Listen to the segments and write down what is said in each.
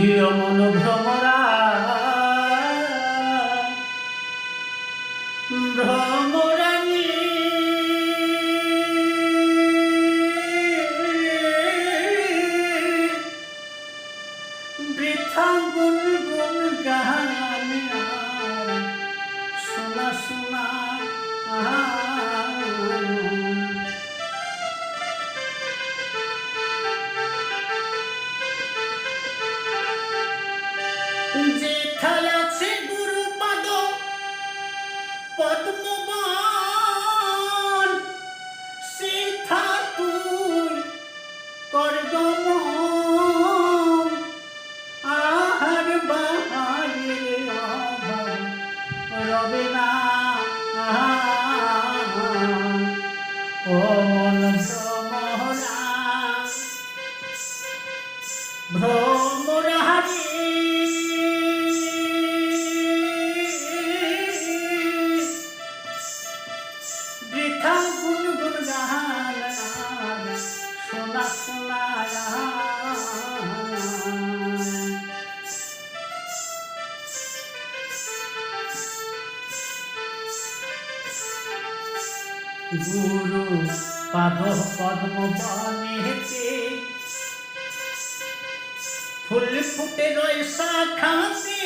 প্রিয় মন ভ্রমরা। রবে না। গুরু পাদ পদ্ম বনেতে ফুল ফুটে রয় শাখাতে।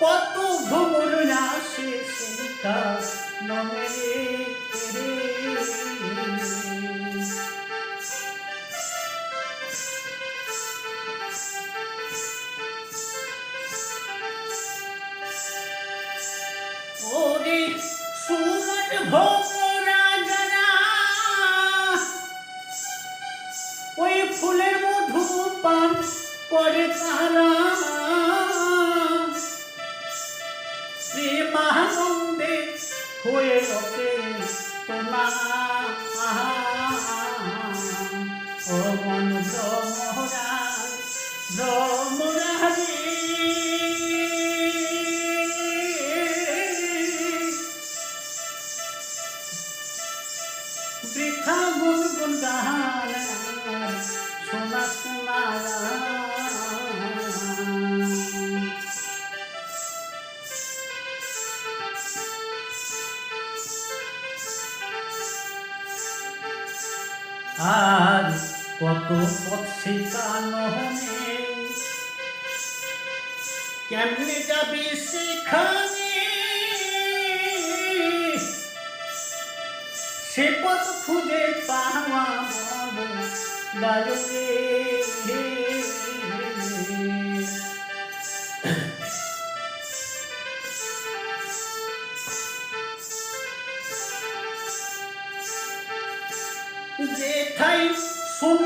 কত ভ্রমর আসে সেটা নমে Ele volta. কত পথ শেখানোনে কেমনে যাবি সেখানে? সে পথ খুঁজে পাওয়া বড় দারুণে যেথাই শুনবি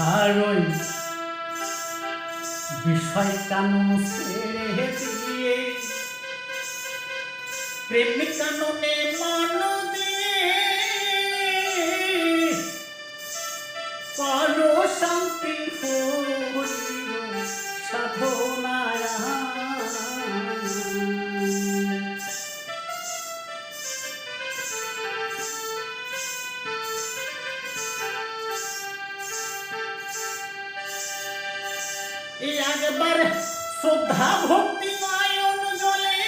শোনা হারই বিষয় কানন ছেড়ে দিয়ে? প্রেমিক কাননে দিয়ে একবার শ্রদ্ধা ভক্তি নয়ন জলে।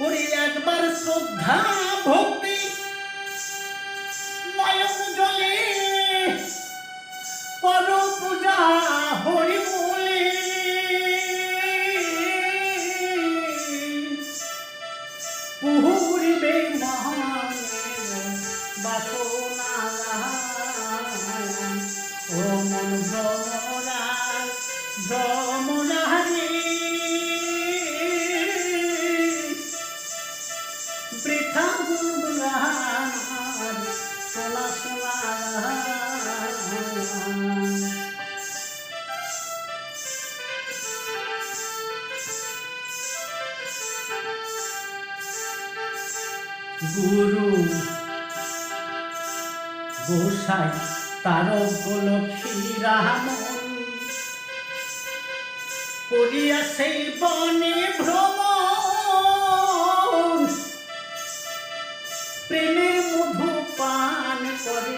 ওরে একবার শ্রদ্ধা ভক্তি নয়ন জলে। করো পূজা হরিম গুরু। গোসাই তারক লক্ষ্মী রাম। করিয়া সেই বনে ভ্রম প্রেমের মধু পান করে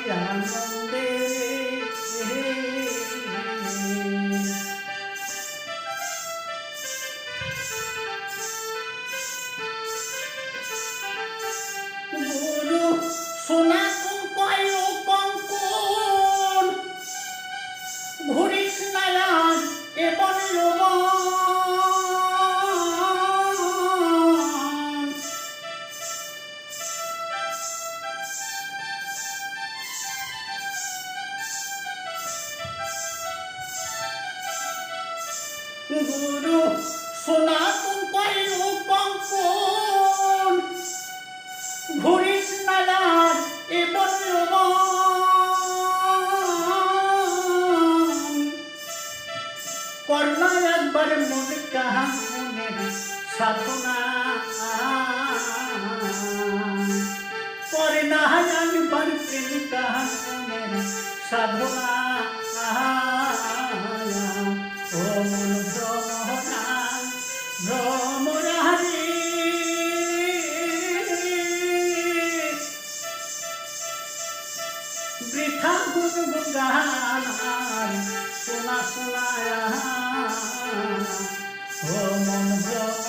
সাধনা করে না একবার প্রেম কাহা মনের সাধনা ও মন ভ্রমরা বৃথা গুনগুনার সোনা সোনায়া ও মন ভ্রমরা